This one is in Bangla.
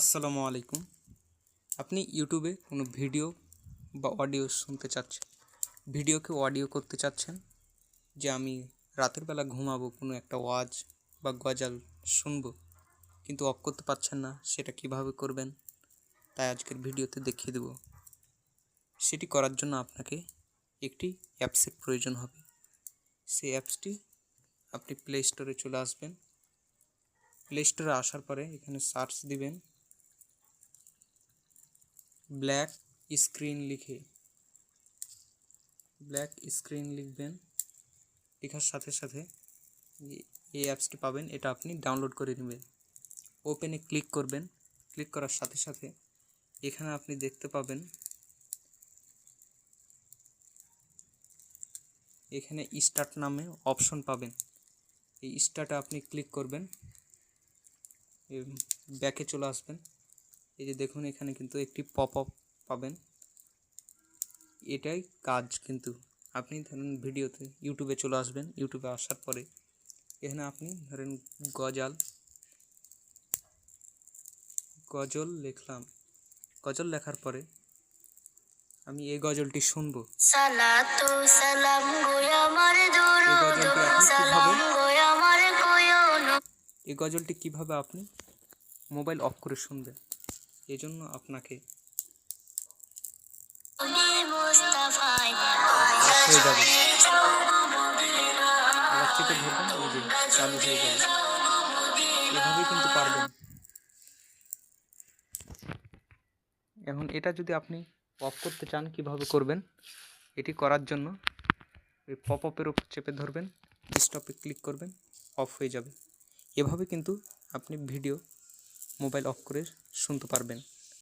আসসালামু আলাইকুম। আপনি ইউটিউবে কোনো ভিডিও বা অডিও শুনতে চাচ্ছেন? ভিডিওকে অডিও করতে চাচ্ছেন? যে আমি রাতের বেলা ঘুমাবো, কোনো একটা ওয়াজ বা গজাল শুনব, কিন্তু অফ করতে পারছেন না, সেটা কীভাবে করবেন? তাই আজকের ভিডিওতে দেখিয়ে দেব। সেটি করার জন্য আপনাকে একটি অ্যাপসের প্রয়োজন হবে। সেই অ্যাপসটি আপনি প্লে স্টোরে চলে আসবেন। প্লে স্টোরে আসার পরে এখানে সার্চ দিবেন ব্ল্যাক স্ক্রিন লিখে, ব্ল্যাক স্ক্রিন লিখবেন। লেখার সাথে সাথে এই- অ্যাপসটি পাবেন, এটা আপনি ডাউনলোড করে নেবেন। ওপেনে ক্লিক করবেন। ক্লিক করার সাথে সাথে এখানে আপনি দেখতে পাবেন, এখানে স্টার্ট নামে অপশন পাবেন। এই স্টার্টে আপনি ক্লিক করবেন ব্যাকে চলে আসবেন। এই যে দেখুন এখানে কিন্তু একটি পপ আপ পাবেন। এটাই কাজ কিন্তু। আপনি ধরেন ভিডিওতে ইউটিউবে চলে আসবেন। ইউটিউবে আসার পরে এখানে আপনি ধরেন গজাল গজল লিখলাম। গজল লেখার পরে আমি এই গজলটি শুনব। এই গজলটি কীভাবে আপনি মোবাইল অফ করে শুনবেন? এই জন্য আপনাকে হয়ে যাবে। এভাবেই কিন্তু পারবেন। এখন এটা যদি আপনি অফ করতে চান, কীভাবে করবেন? এটি করার জন্য এই পপ আপের উপর চেপে ধরবেন স্টপে ক্লিক করবেন অফ হয়ে যাবে। এভাবে কিন্তু আপনি ভিডিও মোবাইল অফ করে শুনতে পারবেন।